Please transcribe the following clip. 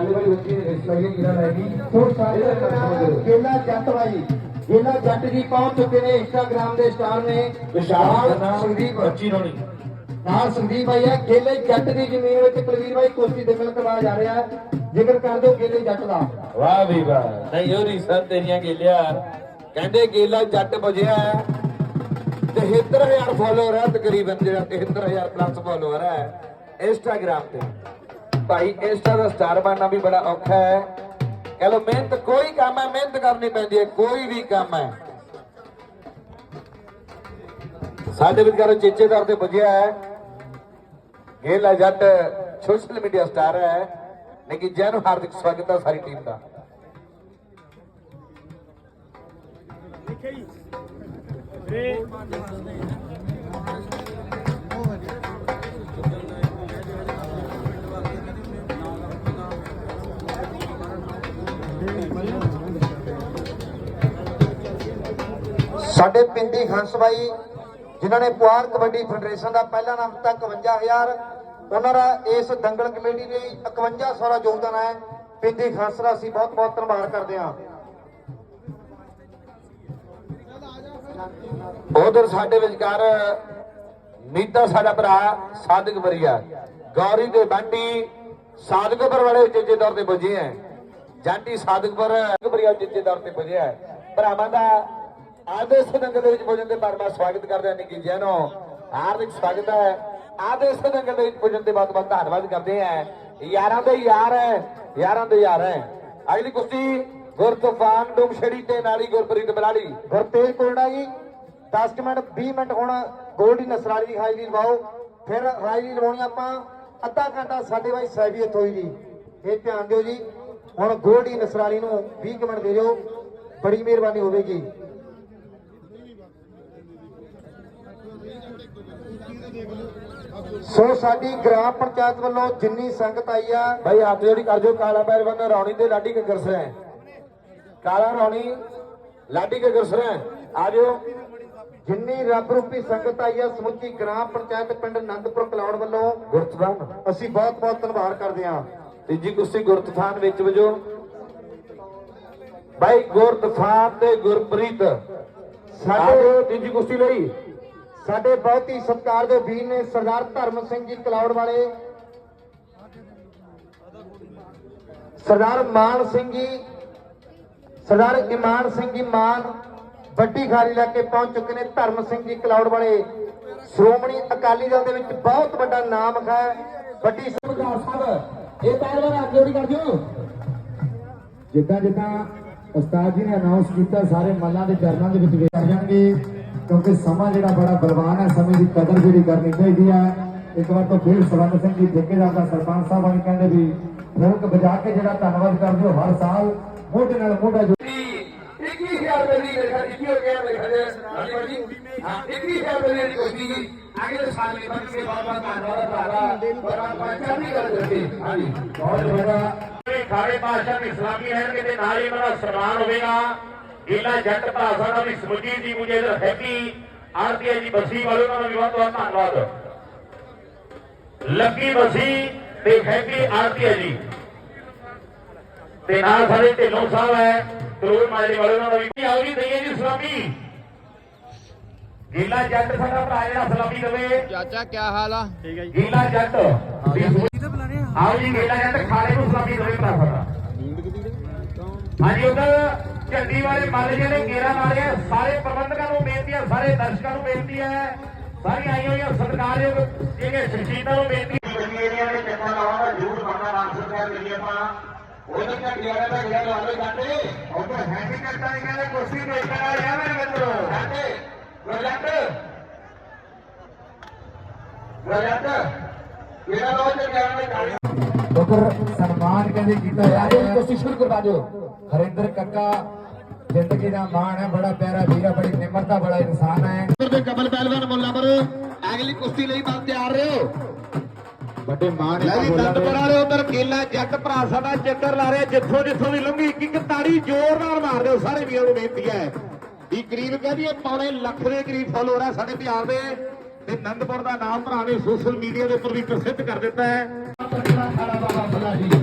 ਪਹਿਲੀ ਵਾਰੀ ਬੱਚੀ ਇਸ ਲਈ ਕਿਹੜਾ ਲੈ ਗਈ ਸੋ ਸਾਰੇ ਗੇਲਾ ਜੱਟ ਬਾਈ ਗੇਲਾ ਜੱਟ ਜੀ ਪਹੁੰਚ ਚੁੱਕੇ ਨੇ ਇੰਸਟਾਗ੍ਰਾam ਦੇ ਸਟਾਰ ਨੇ। ਵਿਸ਼ਾਲ ਸੰਦੀਪ ਬੱਚੀ ਰੋਣੀ ਨਾਲ ਸੰਦੀਪ ਭਾਈ ਹੈ ਗੇਲੇ ਜੱਟ ਦੀ ਜ਼ਮੀਨ ਵਿੱਚ ਕੁਲਵੀਰ ਭਾਈ ਕੁਸ਼ਤੀ ਦਖਲ ਕਰਵਾ ਜਾ ਰਿਹਾ ਜ਼ਿਕਰ ਕਰ ਦਿਓ ਗੇਲੇ ਜੱਟ ਦਾ। ਵਾਹ ਵੀ ਵਾਹ। ਨਹੀਂ ਉਹ ਰੀਸਾਂ ਤੇਰੀਆਂ ਗੇਲਿਆ। ਕਹਿੰਦੇ ਗੇਲਾ ਜੱਟ ਵਜਿਆ ਹੈ। 73000 ਫਾਲੋਅਰ ਹੈ ਤਕਰੀਬਨ ਜਿਹੜਾ 73000 ਪਲੱਸ ਫਾਲੋਅਰ ਹੈ ਇੰਸਟਾਗ੍ਰam ਤੇ। ਭਾਈ ਇੰਸਟਾ ਦਾ ਸਟਾਰ ਬਣਨਾ ਵੀ ਬੜਾ ਔਖਾ ਹੈ। ਕਹ ਲੋ ਮਿਹਨਤ ਕੋਈ ਕੰਮ ਹੈ, ਮਿਹਨਤ ਕਰਨੀ ਪੈਂਦੀ ਹੈ, ਕੋਈ ਵੀ ਕੰਮ ਹੈ। ਸਾਡੇ ਵਿਚਾਰੇ ਚੇਚੇ ਦਰ ਤੇ ਵਜਿਆ ਹੈ। ਗੇਲਾ ਜੱਟ ਸੋਸ਼ਲ ਮੀਡੀਆ ਸਟਾਰ ਹੈ। ਲੇਕਿਨ ਜੈ ਨੂੰ ਹਾਰਦਿਕ ਸਵਾਗਤ ਹੈ ਸਾਰੀ ਟੀਮ ਦਾ। ਸਾਡੇ ਪਿੰਡੀ ਹੰਸ ਬਾਈ ਜਿਨ੍ਹਾਂ ਨੇ ਪੁਆਰ ਕਬੱਡੀ ਫੈਡਰੇਸ਼ਨ ਦਾ ਪਹਿਲਾ ਨਾਮ ਤਾਂ 51000 ਉਹਨਾਂ ਦਾ ਇਸ ਦੰਗਲ ਕਮੇਟੀ ਲਈ 5100 ਦਾ ਯੋਗਦਾਨ ਹੈ। ਪਿੰਡੀ ਹੰਸ ਦਾ ਅਸੀਂ ਬਹੁਤ ਬਹੁਤ ਧੰਨਵਾਦ ਕਰਦੇ ਹਾਂ। ਉਧਰ ਸਾਡੇ ਵਿਚਕਾਰ ਨੀਤਾ ਸਾਡਾ ਭਰਾ, ਸਾਦਕ ਬਰੀਆ ਗੌਰੀ ਦੇ ਬੰਟੀ ਸਾਦਕਪੁਰ ਵਾਲੇ ਚੇਚੇ ਦੌਰ ਤੇ ਪੁੱਜੇ ਹੈ। ਜਾਂਟੀ ਸਾਦਕਪੁਰ ਬਰੀਆ ਚੇਚੇ ਦੌਰ ਤੇ ਪੁੱਜਿਆ ਹੈ। ਭਰਾਵਾਂ ਦਾ ਆਦੇਸ਼ ਦੰਗਲ ਦੇ ਵਿੱਚ ਪੁੱਜਣ ਦੇ ਬਾਰ ਬਾਰ ਸਵਾਗਤ ਕਰਦੇ ਹਾਂ ਨਿੱਕੀ ਜੈਨੋ। ਹਾਰਦਿਕ ਸਵਾਗਤ ਹੈ। ਆਦੇਸ਼ ਦੰਗਲ ਦੇ ਵਿੱਚ ਪੁੱਜਣ ਤੇ ਬਹੁਤ ਬਹੁਤ ਧੰਨਵਾਦ ਕਰਦੇ ਹਾਂ। ਯਾਰਾਂ ਦੇ ਯਾਰ ਹੈ, ਯਾਰਾਂ ਦੇ ਯਾਰ ਹੈ। ਅਗਲੀ ਕੁਸ਼ਤੀ, ਗੁਰਤੂਫਾਨ ਡੂਮਛੜੀ ਤੇ ਨਾਲੀ ਗੁਰਪ੍ਰੀਤ ਬਲਾੜੀ ਗੁਰਤੇਜ ਕੋਲਡਾ ਜੀ 10 ਮਿੰਟ 20 ਮਿੰਟ ਹੁਣ ਗੋਲਡੀ ਨਸਰਾਲੀ ਦੀ ਹਾਜ਼ਰੀ ਲਵਾਓ। ਫਿਰ ਹਾਜ਼ਰੀ ਲਵਾਉਣੀ ਆਪਾਂ ਅੱਧਾ ਘੰਟਾ ਸਾਡੇ ਬਾਈ ਸਹਿਬੀਅਤ ਹੋਈ ਜੀ। ਇਹ ਧਿਆਨ ਦਿਓ ਜੀ। ਹੁਣ ਗੋਲਡੀ ਨਸਰਾਲੀ ਨੂੰ 20 ਕੁ ਮਿੰਟ ਦੇ ਦਿਓ। ਬੜੀ ਮਿਹਰਬਾਨੀ ਹੋਵੇਗੀ। ਸੋ ਸਾਡੀ ਗ੍ਰਾਮ ਪੰਚਾਇਤ ਵੱਲੋਂ ਜਿੰਨੀ ਸੰਗਤ ਆਈ ਆ ਭਾਈ ਹੱਥ ਜੋੜੀ ਕਰ ਜੋ ਕਾਲਾ ਪਹਿਲਵਾਨ ਰੌਣੀ ਤੇ ਲਾਡੀ ਕੇ ਗਰਸਰਾ ਕਾਲਾ ਰੌਣੀ ਲਾਡੀ ਕੇ ਗਰਸਰਾ ਆ ਜਾਓ। ਜਿੰਨੀ ਰੱਬ ਰੂਪੀ ਸੰਗਤ ਆਈ ਆ ਸਮੁੱਚੀ ਗ੍ਰਾਮ ਪੰਚਾਇਤ ਪਿੰਡ ਆਨੰਦਪੁਰ ਕਲੌੜ ਵੱਲੋਂ ਗੁਰਤਫਾਨ ਅਸੀਂ ਬਹੁਤ ਬਹੁਤ ਧੰਨਵਾਦ ਕਰਦੇ ਹਾਂ। ਤੀਜੀ ਕੁਸ਼ਤੀ ਗੁਰਤਫਾਨ ਵਿੱਚ ਵਜੋ। ਭਾਈ ਗੁਰਤਫਾਨ ਤੇ ਗੁਰਪ੍ਰੀਤ। ਸਾਡੇ ਤੀਜੀ ਕੁਸ਼ਤੀ ਲਈ। ਸਾਡੇ ਬਹੁਤ ਹੀ ਸਤਿਕਾਰ ਦੇ ਵੀਰ ਨੇ ਸਰਦਾਰ ਧਰਮ ਸਿੰਘ ਜੀ ਕਲੌੜ ਵਾਲੇ, ਸਰਦਾਰ ਮਾਨ ਸਿੰਘ ਜੀ, ਸਰਦਾਰ ਇਮਾਨ ਸਿੰਘ ਜੀ ਮਾਨ ਵੱਡੀ ਖਾਲੀ ਲੈ ਕੇ ਪਹੁੰਚ ਚੁੱਕੇ ਨੇ ਧਰਮ ਸਿੰਘ ਜੀ ਕਲੌੜ ਵਾਲੇ। ਸ਼੍ਰੋਮਣੀ ਅਕਾਲੀ ਦਲ ਦੇ ਵਿੱਚ ਬਹੁਤ ਵੱਡਾ ਨਾਮ ਹੈ, ਵੱਡੀ ਸਰਦਾਰ ਸਾਹਿਬ, ਇਹ ਪਹਿਲਵਾਨ ਹੱਥ ਜੋੜੀ ਕਰ ਦਿਓ ਜਿੱਦਾਂ ਜਿੱਦਾਂ ਉਸਤਾਦ ਜੀ ਨੇ ਅਨਾਉਂਸ ਕੀਤਾ, ਸਾਰੇ ਮੱਲਾਂ ਦੇ ਚਰਨਾਂ ਦੇ ਵਿੱਚ ਵੇਖ ਜਾਣਗੇ। ਕਿਉਂਕਿ ਸਮਾਂ ਜਿਹੜਾ ਬੜਾ ਬਲਵਾਨ ਹੈ ਸਮੇਂ ਦੀ ਕਦਰ ਜਿਹੜੀ ਕਰਨੀ ਚਾਹੀਦੀ ਹੈ। ਇੱਕ ਵਾਰ ਤੋਂ ਫਿਰ ਸਵਰਨ ਸਿੰਘ ਜੀ ਠੇਕੇਦਾਰ ਦਾ ਸਰਪੰਚ ਸਾਹਿਬ ਨੇ ਕਹਿੰਦੇ ਵੀ ਫੋਕ ਵਜਾ ਕੇ ਜਿਹੜਾ ਧੰਨਵਾਦ ਕਰਦੇ ਹੋ ਹਰ ਸਾਲ ਮੋਢੇ ਨਾਲ ਮੋਢਾ ਇੱਕੀ ਹਜ਼ਾਰ ਰੁਪਏ ਦੀ ਲਿਖਾ ਇੱਕੀ ਹੋ ਗਿਆ ਦੇ ਹਾਂਜੀ ਜੀ ਹਾਂ ਇੱਕੀ ਹਜ਼ਾਰ ਰੁਪਏ ਦੀ ਕੋਸ਼ਿਸ਼ ਅਗਲੇ ਸਾਲ ਲਈ ਬਣ ਕੇ ਬਹੁਤ ਬਹੁਤ ਧੰਨਵਾਦ ਤੁਹਾਡਾ। ਬੜਾ ਪਾਚਾ ਨਹੀਂ ਕਰ ਦਿੱਤੀ ਹਾਂਜੀ। ਬਹੁਤ ਵੱਡਾ ਖਾੜੇ ਪਾਸ਼ਾ ਇਸਲਾਮੀ ਰਹਿਣਗੇ ਤੇ ਨਾਲ ਹੀ ਦਾ ਸਨਮਾਨ ਹੋਵੇਗਾ। ਗੀਲਾ ਜੱਟ ਭਰਾ ਸਾਡਾ ਵੀ ਸਮੁਜੀਤ ਜੀ ਮੁਝੇ ਇਧਰ ਹੈਪੀ ਆਰਤੀਆ ਜੀ ਬਸੀ ਵਾਲੇ ਉਹਨਾਂ ਦਾ ਵੀ ਬਹੁਤ ਬਹੁਤ ਧੰਨਵਾਦ। ਲੱਕੀ ਬਸੀ ਤੇ ਹੈਪੀ ਆਰਤੀਆ ਜੀ। ਤੇ ਨਾਲ ਸਾਡੇ ਢਿੱਲੋਂ ਸਾਹਿਬ ਹੈ ਕਰੋੜ ਮਾਜਰੇ ਵਾਲੇ ਉਹਨਾਂ ਦਾ ਵੀ। ਆਓ ਜੀ ਦਈਏ ਜੀ ਸਲਾਮੀ। ਗੀਲਾ ਜੱਟ ਸਾਡਾ ਭਰਾ ਜਿਹੜਾ ਸਲਾਮੀ ਦੇਵੇ। ਚਾਚਾ ਕੀ ਹਾਲ ਆ? ਗੀਲਾ ਜੱਟ। ਆਓ ਜੀ ਗੀਲਾ ਜੱਟ ਖਾਲੇ ਨੂੰ ਸਲਾਮੀ ਦੇਵੇ ਭਰਾ ਸਾਡਾ। ਹਾਂਜੀ ਉਧਰ ਝੰਡੀ ਵਾਲੇ ਮੱਲ ਜਿਹੜੇ ਗੇਰਾ ਮਾਰੇ ਸਾਰੇ ਪ੍ਰਬੰਧਕਾਂ ਨੂੰ ਬੇਨਤੀ ਹੈ ਸਾਰੇ ਦਰਸ਼ਕਾਂ ਨੂੰ ਬੇਨਤੀ ਹੈ। ਸਾਰੀਆਂ ਆਈਆਂ ਹੋਈਆਂ ਸਤਿਕਾਰਯੋਗ ਜਿਹੜੇ ਸ਼ਖਸੀਅਤਾਂ ਨੂੰ ਬੇਨਤੀ ਏਰੀਆ ਦੇ ਚੱਕਰ ਲਾਉਣਾ ਝੂਠ ਮਾਰਨਾ ਰਾਜ ਸਰਕਾਰ ਲਈ ਆਪਾਂ। ਉਹਦੇ ਤੱਕ ਗਿਆ ਤਾਂ ਗਿਆ ਲਾਵੇ ਜਾਂਦੇ ਉਧਰ ਹੈਂਡੀ ਕਰਤਾ ਨਹੀਂ ਕਹਿੰਦੇ ਕੁਰਸੀ ਦੇਖਣ ਆ ਮੇਰੇ ਮਿੱਤਰੋ। ਜਾਂਦੇ ਪ੍ਰੋਜੈਕਟ। ਪ੍ਰੋਜੈਕਟ। ਕਿਹੜਾ ਲਾਵੇ ਤੇ ਗਿਆ ਨੇ ਕਾਲੀ ਉਧਰ ਸਨਮਾਨ ਕਹਿੰਦੇ ਕੀਤਾ ਜਾ ਰਿਹਾ। ਹੈ ਕੋਸ਼ਿਸ਼ ਸ਼ੁਰੂ ਕਰਵਾ ਦਿਓ। ਹਰਿੰਦਰ ਕੱਕਾ ਜ਼ਿੰਦਗੀ ਦਾ ਮਾਣ ਹੈ ਬੜਾ ਪਿਆਰਾ ਵੀਰ ਹੈ ਬੜੀ ਨਿਮਰਤਾ ਬੜਾ ਇਨਸਾਨ ਹੈ। ਦੇ ਕਬਲ ਪਹਿਲਵਾਨ ਮੁੱਲਾਪੁਰ ਅਗਲੀ ਕੁਸ਼ਤੀ ਲਈ ਬਾਤ ਤਿਆਰ ਰਹੋ। ਵੱਡੇ ਮਾਣ ਲੈ ਜੀ ਦੰਦਪੁਰ ਵਾਲੇ ਉਧਰ ਕੇਲਾ ਜੱਟ ਭਰਾ ਸਾਡਾ ਚੱਕਰ ਲਾ ਰਿਹਾ ਜਿੱਥੋਂ ਜਿੱਥੋਂ ਵੀ ਲੰਘੀ ਇੱਕ ਇੱਕ ਤਾੜੀ ਜ਼ੋਰ ਨਾਲ ਮਾਰ ਦਿਓ ਸਾਰੇ ਵੀਰਾਂ ਨੂੰ ਬੇਨਤੀ ਹੈ। ਵੀ ਕਰੀਬ ਕਹਦੀਏ ਪੌਣੇ ਲੱਖ ਦੇ ਕਰੀਬ ਫਾਲੋਅਰ ਹੈ ਸਾਡੇ ਪੰਜਾਬ ਦੇ। ਤੇ ਨੰਦਪੁਰ ਦਾ ਨਾਮ ਭਰਾ ਨੇ ਸੋਸ਼ਲ ਮੀਡੀਆ ਦੇ ਉੱਪਰ ਵੀ ਪ੍ਰਸਿੱਧ ਕਰ ਦਿੱਤਾ ਹੈ। नाही